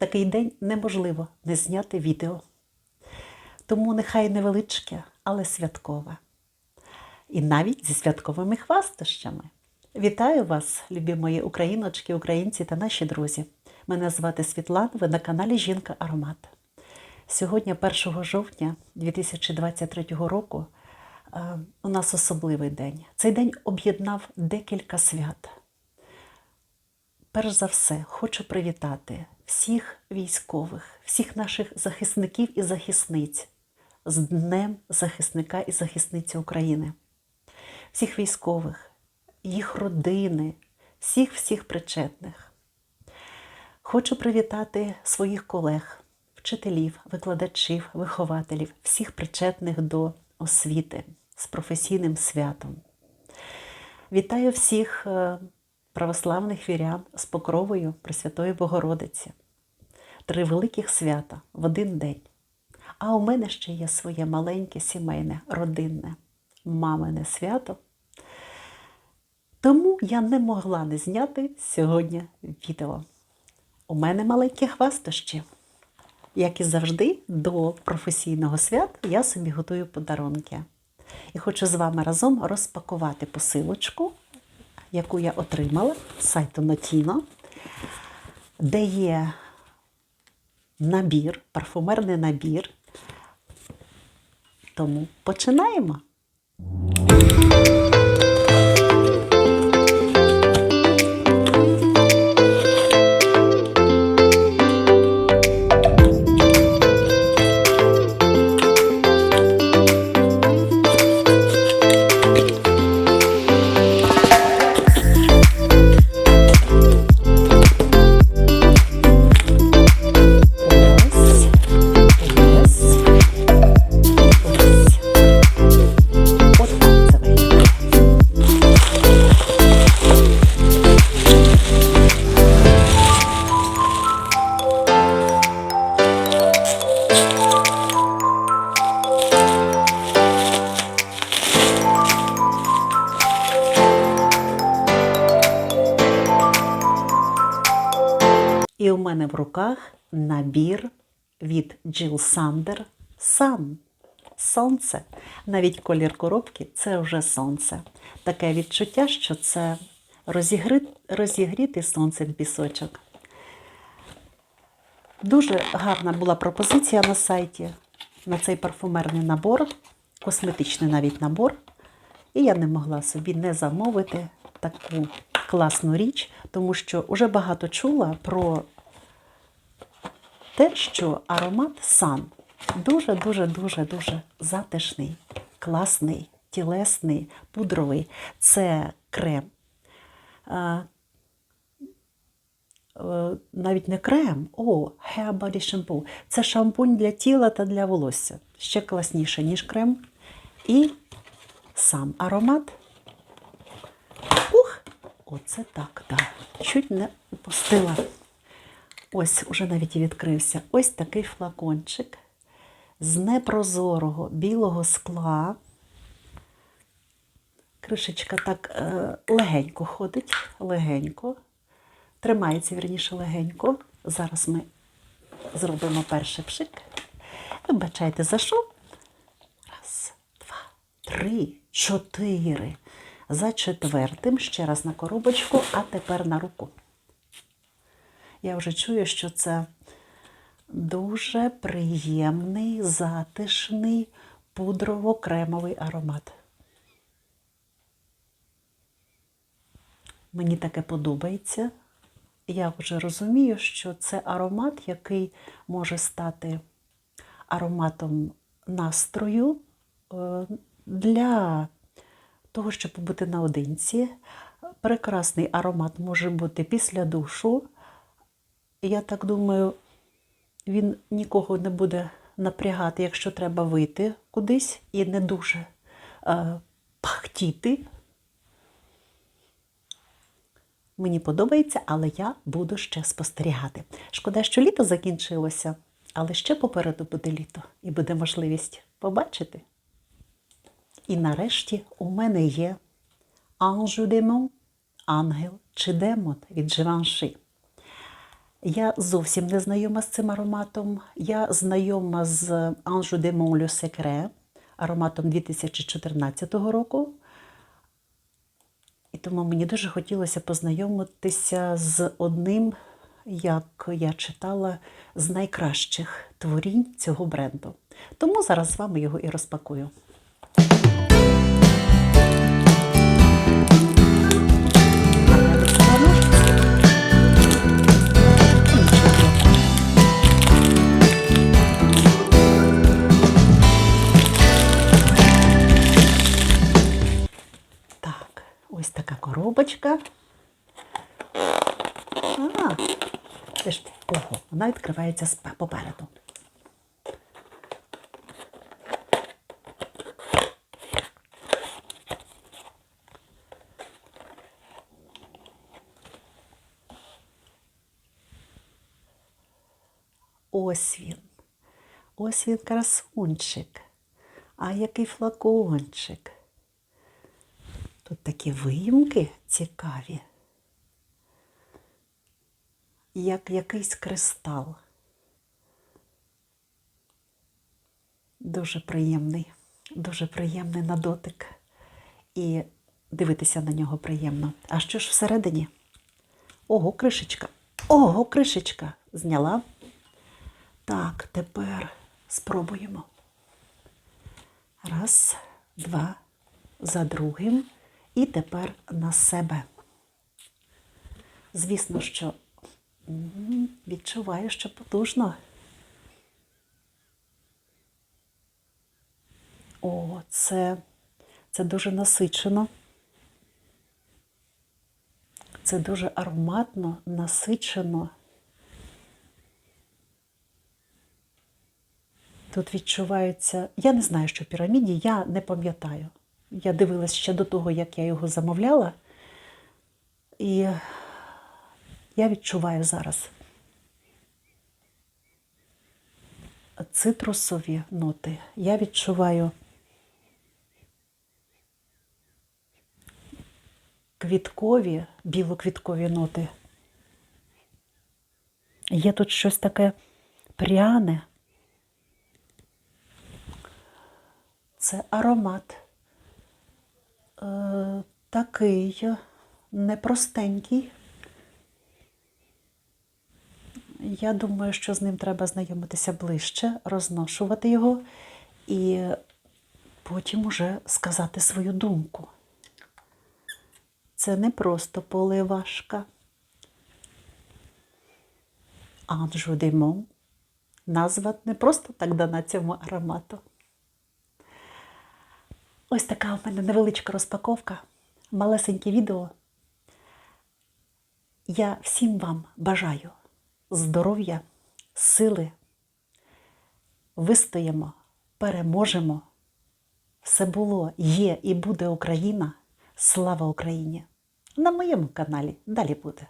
такий день неможливо не зняти відео. Тому нехай невеличке, але святкове. І навіть зі святковими хвастощами. Вітаю вас, любі мої україночки, українці та наші друзі. Мене звати Світлана, ви на каналі Жінка Аромат. Сьогодні, 1 жовтня 2023 року, е, у нас особливий день. Цей день об'єднав декілька свят. Перш за все, хочу привітати всіх військових, всіх наших захисників і захисниць з Днем захисника і захисниці України, всіх військових, їх родини, всіх всіх причетних. Хочу привітати своїх колег, вчителів, викладачів, вихователів, всіх причетних до освіти з професійним святом. Вітаю всіх е, православних вірян з покровою Пресвятої Богородиці. Три великих свята в один день. А у мене ще є своє маленьке сімейне, родинне, мамине свято. Тому я не могла не зняти сьогодні відео. У мене маленькі хвастощі. Як і завжди, до професійного свята я собі готую подарунки. І хочу з вами разом розпакувати посилочку, яку я отримала з сайту Notino, де є набір, парфумерний набір. Тому починаємо. І у мене в руках набір від Jill Sander Sun. Сонце. Навіть колір коробки це вже сонце. Таке відчуття, що це розігри... розігрітий сонцем пісочок. Дуже гарна була пропозиція на сайті на цей парфумерний набор, косметичний навіть набор. І я не могла собі не замовити таку класну річ, тому що вже багато чула про те, що аромат сан дуже-дуже дуже дуже затишний, класний, тілесний, пудровий. Це крем. Е, навіть не крем, о, Hair Body Shampoo. Це шампунь для тіла та для волосся. Ще класніше, ніж крем. І сам аромат. Оце так, так. Чуть не упустила. Ось уже навіть і відкрився. Ось такий флакончик з непрозорого білого скла. Кришечка так е, легенько ходить, легенько. Тримається, вірніше, легенько. Зараз ми зробимо перший пшик. Вибачайте, за що? Раз, два, три, чотири. За четвертим ще раз на коробочку, а тепер на руку. Я вже чую, що це дуже приємний, затишний, пудрово-кремовий аромат. Мені таке подобається. Я вже розумію, що це аромат, який може стати ароматом настрою е, для того, щоб побути наодинці. Прекрасний аромат може бути після душу. Я так думаю, він нікого не буде напрягати, якщо треба вийти кудись і не дуже е, пахтіти. Мені подобається, але я буду ще спостерігати. Шкода, що літо закінчилося, але ще попереду буде літо і буде можливість побачити. І нарешті у мене є Анжу Демон, ангел чи демон від Живанши. Я зовсім не знайома з цим ароматом. Я знайома з de Mont Le Secret, ароматом 2014 року. І тому мені дуже хотілося познайомитися з одним, як я читала, з найкращих творінь цього бренду. Тому зараз з вами його і розпакую. Коробочка. А, це ж ого, вона відкривається попереду. Ось він. Ось він красунчик. А який флакончик. Тут такі виїмки цікаві, як якийсь кристал. Дуже приємний, дуже приємний на дотик. І дивитися на нього приємно. А що ж всередині? Ого, кришечка. Ого, кришечка. Зняла. Так, тепер спробуємо. Раз, два, за другим. І тепер на себе. Звісно, що відчуваю, що потужно. О, це, це дуже насичено. Це дуже ароматно, насичено. Тут відчувається, я не знаю, що в піраміді, я не пам'ятаю. Я дивилась ще до того, як я його замовляла. І я відчуваю зараз цитрусові ноти. Я відчуваю квіткові, білоквіткові ноти. Є тут щось таке пряне. Це аромат е, такий непростенький. Я думаю, що з ним треба знайомитися ближче, розношувати його і потім уже сказати свою думку. Це не просто поливашка. Анжу Демон. Назва не просто так дана цьому аромату. Ось така у мене невеличка розпаковка, малесеньке відео. Я всім вам бажаю здоров'я, сили. Вистоїмо, переможемо. Все було, є і буде Україна. Слава Україні! На моєму каналі далі буде.